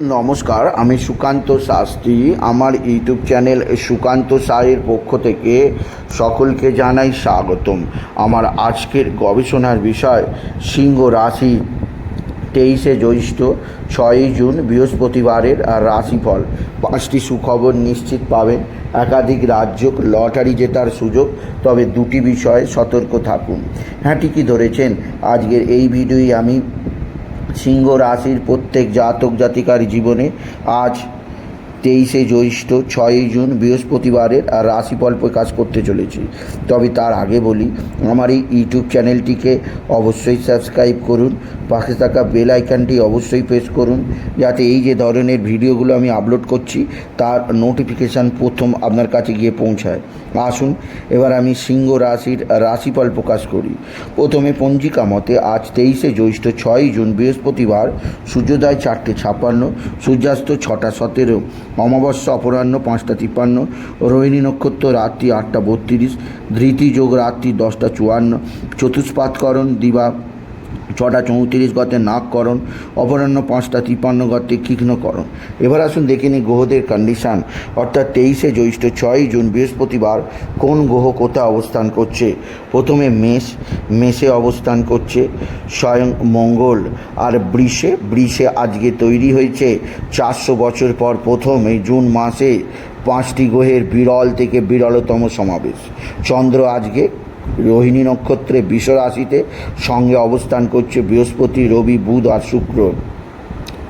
নমস্কার, আমি সুকান্ত শাস্ত্রী। আমার ইউটিউব চ্যানেল সুকান্ত সায়ের পক্ষ থেকে সকলকে জানাই স্বাগতম। আমার আজকের গবেষণার বিষয়, সিংহ রাশি তেইশে জ্যৈষ্ঠ, ছয়ই জুন, বৃহস্পতিবারের রাশিফল। পাঁচটি সুখবর নিশ্চিত পাবেন। একাধিক রাজ্য লটারি জেতার সুযোগ, তবে দুটি বিষয়ে সতর্ক থাকুন। হ্যাঁ ঠিকই ধরেছেন। আজকের এই ভিডিওই আমি সিংহ রাশির প্রত্যেক জাতক জাতিকার জীবনে আজ তেইশে জ্যৈষ্ঠ ছয়ই জুন বৃহস্পতিবারের আর রাশিফল প্রকাশ করতে চলেছি। তবে তার আগে বলি, আমার এই ইউটিউব চ্যানেলটিকে অবশ্যই সাবস্ক্রাইব করুন, পাশে থাকা বেল আইকনটি অবশ্যই প্রেস করুন, যাতে এই যে ধরনের ভিডিওগুলো আমি আপলোড করছি, তার নোটিফিকেশান প্রথম আপনার কাছে গিয়ে পৌঁছায়। আসুন, এবার আমি সিংহ রাশির রাশিফল প্রকাশ করি। প্রথমে পঞ্জিকা মতে, আজ তেইশে জ্যৈষ্ঠ ছয়ই জুন বৃহস্পতিবার, সূর্যোদয় চারটে ছাপ্পান্ন, সূর্যাস্ত ছটা সতেরো অমাবস্যা, অপরাহ্ন পাঁচটা তিপ্পান্ন, রোহিণী নক্ষত্র রাত্রি আটটা বত্রিশ, ধৃতি যোগ রাত্রি দশটা চুয়ান্ন, চতুষ্পাতকরণ দিবা ছটা চৌত্রিশ গতে নাককরণ অপরাহ্ন পাঁচটা তিপ্পান্ন গতে কীর্ণকরণ এবার আসুন দেখে নিই গ্রহদের কন্ডিশান অর্থাৎ তেইশে জ্যৈষ্ঠ ছয়ই জুন বৃহস্পতিবার কোন গ্রহ কোথা অবস্থান করছে? প্রথমে মেষ, মেষে অবস্থান করছে, স্বয়ং মঙ্গল। আর বৃষে বৃষে আজকে তৈরি হয়েছে চারশো বছর পর প্রথম এই জুন মাসে পাঁচটি গ্রহের বিরল থেকে বিরলতম সমাবেশ। চন্দ্র আজকে রোহিণী নক্ষত্রে বিষ রাশিতে সঙ্গে অবস্থান করছে বৃহস্পতি, রবি, বুধ আর শুক্র।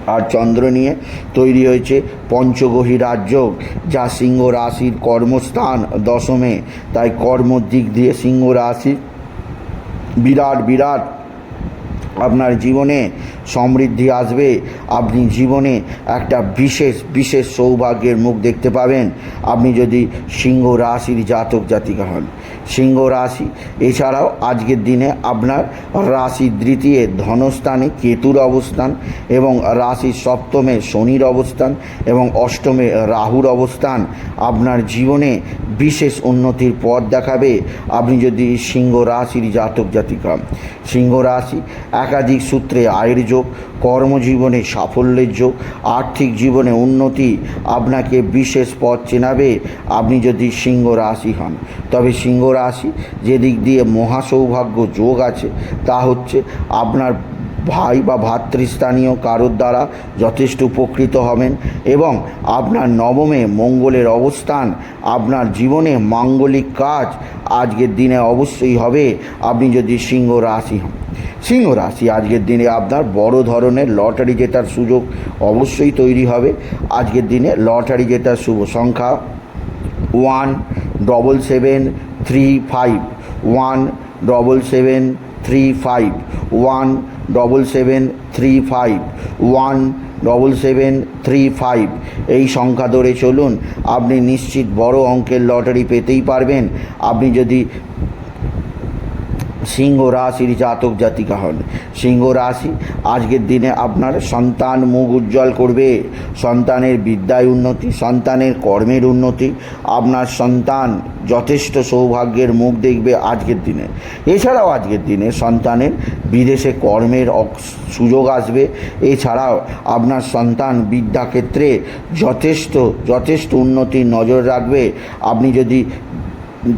আর চন্দ্র নিয়ে তৈরি হয়েছে পঞ্চগহী রাজ্য, যা সিংহ রাশির কর্মস্থান দশমে। তাই কর্মর দিক দিয়ে সিংহ রাশির বিরাট বিরাট। আপনার জীবনে সমৃদ্ধি আসবে। আপনি জীবনে একটা বিশেষ বিশেষ সৌভাগ্যের মুখ দেখতে পাবেন। আপনি যদি সিংহ রাশির জাতক জাতিকা হন। সিংহ রাশি, এছাড়াও আজকের দিনে আপনার রাশির দ্বিতীয় ধনস্থানে কেতুর অবস্থান এবং রাশি সপ্তমে শনির অবস্থান এবং অষ্টমে রাহুর অবস্থান। আপনার জীবনে বিশেষ উন্নতির পথ দেখাবে। আপনি যদি সিংহ রাশির জাতক জাতিকা, সিংহ রাশি একাধিক সূত্রে আয়ের যোগ, কর্মজীবনে সাফল্যের যোগ, আর্থিক জীবনে উন্নতি আপনাকে বিশেষ পথ চেনাবে। আপনি যদি সিংহ রাশি হন, তবে সিংহ রাশি যেদিক দিয়ে মহাসৌভাগ্য যোগ আছে, তা হচ্ছে আপনার ভাই বা ভাতৃস্থানীয় কারোর দ্বারা যথেষ্ট উপকৃত হবেন এবং আপনার নবমে মঙ্গলের অবস্থান, আপনার জীবনে মাঙ্গলিক কাজ আজকের দিনে অবশ্যই হবে। আপনি যদি সিংহ রাশি হন, সিংহ রাশি আজকের দিনে আপনার বড় ধরনের লটারি জেতার সুযোগ অবশ্যই তৈরি হবে। আজকের দিনে লটারি জেতার শুভ সংখ্যা one double seven three five, one double seven three five, one double seven three five one double seven three five এই সংখ্যা ধরে চলুন, আপনি নিশ্চিত বড় অঙ্কের লটারি পেতেই পারবেন। আপনি যদি সিংহ রাশির জাতক জাতিকা হন। সিংহ রাশি, আজকের দিনে আপনার সন্তান মুখ উজ্জ্বল করবে। সন্তানের বিদ্যায় উন্নতি, সন্তানের কর্মের উন্নতি, আপনার সন্তান যথেষ্ট সৌভাগ্যের মুখ দেখবে আজকের দিনে। এছাড়াও আজকের দিনে সন্তানের বিদেশে কর্মের সুযোগ আসবে। এছাড়াও আপনার সন্তান বিদ্যাক্ষেত্রে যথেষ্ট যথেষ্ট উন্নতির নজর রাখবে। আপনি যদি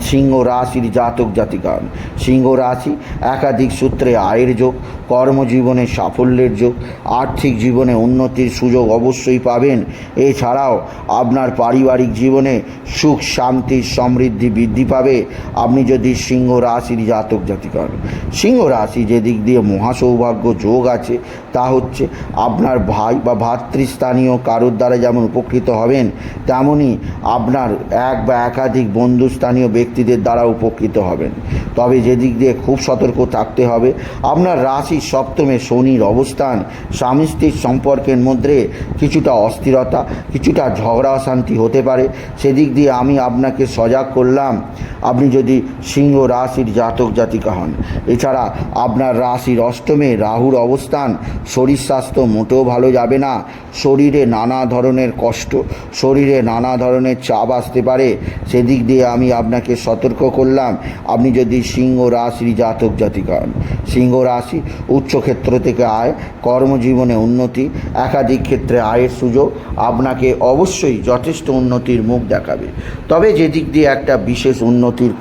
সিংহ রাশির জাতক জাতিকা সিংহ রাশি একাধিক সূত্রে আয়ের যোগ, কর্মজীবনে সাফল্যের যোগ, আর্থিক জীবনে উন্নতির সুযোগ অবশ্যই পাবেন। এছাড়াও আপনার পারিবারিক জীবনে সুখ, শান্তি, সমৃদ্ধি বৃদ্ধি পাবে। আপনি যদি সিংহ রাশির জাতক জাতিকা সিংহ রাশি যে দিক দিয়ে মহাসৌভাগ্য যোগ আছে, তা হচ্ছে আপনার ভাই বা ভাতৃস্থানীয় কারোর দ্বারা যেমন উপকৃত হবেন তেমনই আপনার এক বা একাধিক বন্ধুস্থানীয় ব্যক্তিদের দ্বারা উপকৃত হবেন। তবে যেদিক দিয়ে খুব সতর্ক থাকতে হবে, আপনার রাশির সপ্তমে শনির অবস্থান। স্বামী স্ত্রীর সম্পর্কের মধ্যে কিছুটা অস্থিরতা, কিছুটা ঝগড়া অশান্তি হতে পারে। সেদিক দিয়ে আমি আপনাকে সজাগ করলাম, আপনি যদি সিংহ রাশির জাতক জাতিকা হন। এছাড়া আপনার রাশির অষ্টমে রাহুর অবস্থান, শরীর স্বাস্থ্য মোটেও ভালো যাবে না। শরীরে নানা ধরনের কষ্ট, শরীরে নানা ধরনের চাপ আসতে পারে। সেদিক দিয়ে আমি আপনাকে সতর্ক করলাম, আপনি যদি সিংহ রাশির জাতক জাতিকান সিংহ রাশি উচ্চক্ষেত্র থেকে আয়, কর্মজীবনে উন্নতি, একাধিক ক্ষেত্রে আয়ের সুযোগ আপনাকে অবশ্যই যথেষ্ট উন্নতির মুখ দেখাবে। তবে যেদিক দিয়ে একটা বিশেষ উন্নতির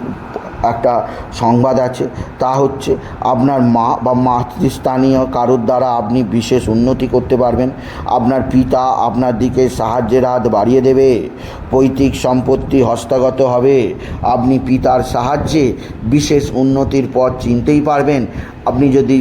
একটা সংবাদ আছে, তা হচ্ছে আপনার মা বা মাতৃস্থানীয় কারোর দ্বারা আপনি বিশেষ উন্নতি করতে পারবেন। আপনার পিতা আপনার দিকে সাহায্যের হাত বাড়িয়ে দেবে, পৈতৃক সম্পত্তি হস্তগত হবে। আপনি পিতার সাহায্যে বিশেষ উন্নতির পথ চিনতেই পারবেন। আপনি যদি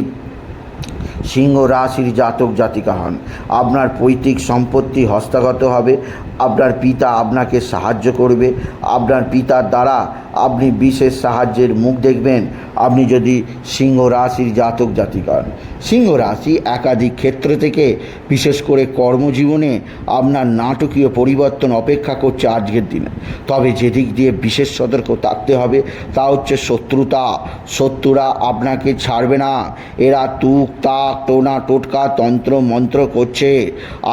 সিংহ রাশির জাতক জাতিকা হন, আপনার পৈতৃক সম্পত্তি হস্তগত হবে। আপনার পিতা আপনাকে সাহায্য করবে। আপনার পিতার দ্বারা আপনি বিশেষ সাহায্যের মুখ দেখবেন। আপনি যদি সিংহ রাশির জাতক জাতিকা হন সিংহ রাশি একাধিক ক্ষেত্র থেকে বিশেষ করে কর্মজীবনে আপনার নাটকীয় পরিবর্তন অপেক্ষা করছে আজকের দিনে। তবে যেদিক দিয়ে বিশেষ সতর্ক থাকতে হবে তা হচ্ছে শত্রুতা। শত্রুরা আপনাকে ছাড়বে না। এরা তুক তাক, টোনা টোটকা, তন্ত্র মন্ত্র করছে।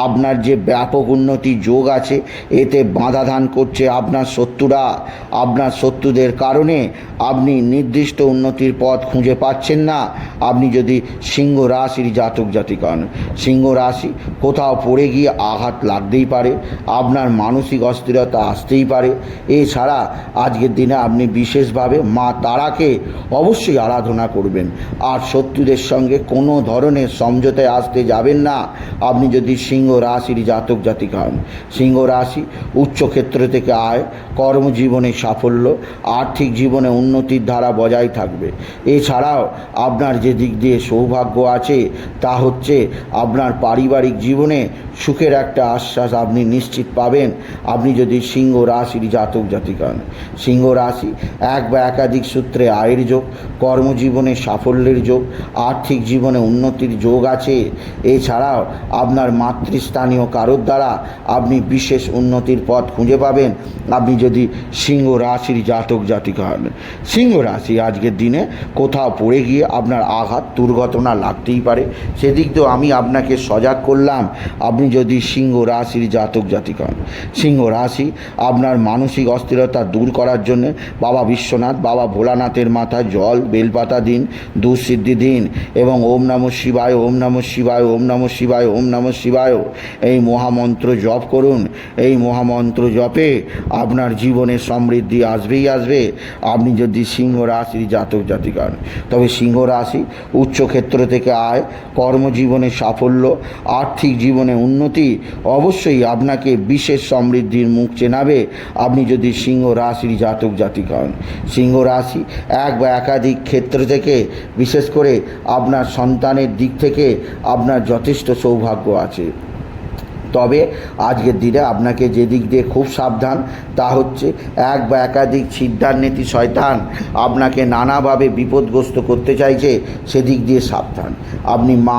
আপনার যে ব্যাপক উন্নতি যোগ আছে এতে বাধা দান করছে আপনার শত্রুরা। আপনার শত্রুদের কারণে আপনি নির্দিষ্ট উন্নতির পথ খুঁজে পাচ্ছেন না। আপনি যদি সিংহ রাশির জাতক জাতিক সিংহ রাশি কোথাও পড়ে গিয়ে আঘাত লাগতেই পারে, আপনার মানসিক অস্থিরতা আসতেই পারে। এছাড়া আজকের দিনে আপনি বিশেষভাবে মা তারাকে অবশ্যই আরাধনা করবেন। আর শত্রুদের সঙ্গে কোনো ধরনের সমঝোতায় আসতে যাবেন না। আপনি যদি সিংহ রাশির জাতক জাতিক হন, সিংহ রাশি উচ্চক্ষেত্র থেকে আয়, কর্মজীবনে সাফল্য, আর্থিক জীবনে উন্নতির ধারা বজায় থাকবে। এছাড়াও আপনার যে দিক দিয়ে সৌভাগ্য আছে, তা হচ্ছে আপনার পারিবারিক জীবনে সুখের একটা আশ্বাস আপনি নিশ্চিত পাবেন। আপনি যদি সিংহ রাশির জাতক জাতিক হন সিংহ রাশি এক বা একাধিক সূত্রে আয়ের যোগ, কর্মজীবনে সাফল্যের যোগ, আর্থিক জীবনে উন্নতির যোগ আছে। এছাড়াও আপনার মাতৃস্থানীয় কারোর দ্বারা আপনি বিশেষ উন্নতির পথ খুঁজে পাবেন। আপনি যদি সিংহ রাশির জাতক জাতিকা হন। সিংহ রাশি আজকের দিনে কোথাও পড়ে গিয়ে আপনার আঘাত, দুর্ঘটনা লাগতেই পারে। সেদিক দিয়েও আমি আপনাকে সজাগ করলাম। আপনি যদি সিংহ রাশির জাতক জাতিক হন। সিংহ রাশি আপনার মানসিক অস্থিরতা দূর করার জন্য বাবা বিশ্বনাথ, বাবা ভোলানাথের মাথায় জল, বেলপাতা দিন, দুঃসিদ্ধি দিন এবং ওম নম শিবায়, ওম নম শিবায়, ওম নম শিবায়, ওম নম শিবায় এই মহামন্ত্র জপ করুন। এই মহামন্ত্র জপে আপনার জীবনে সমৃদ্ধি আসবেই আসবে। আপনি যদি সিংহ রাশির জাতক জাতিক হন তবে সিংহ রাশি উচ্চক্ষেত্র থেকে আয়, কর্মজীবনে সাফল্য, আর্থিক জীবনে উন্নতি, অবশ্যই আপনাকে বিশেষ সমৃদ্ধির মুখ চেনাবে। আপনি যদি সিংহ রাশির জাতক জাতিক হন সিংহ রাশি এক বা একাধিক ক্ষেত্র থেকে, বিশেষ করে আপনার সন্তানের দিক থেকে আপনার যথেষ্ট সৌভাগ্য আছে। তবে আজকের দিনে আপনাকে যে দিক দিয়ে খুব সাবধান, তা হচ্ছে এক বা একাধিক ছিদ্ধারনীতি শয়তান আপনাকে নানাভাবে বিপদগ্রস্ত করতে চাইছে, সেদিক দিয়ে সাবধান। আপনি মা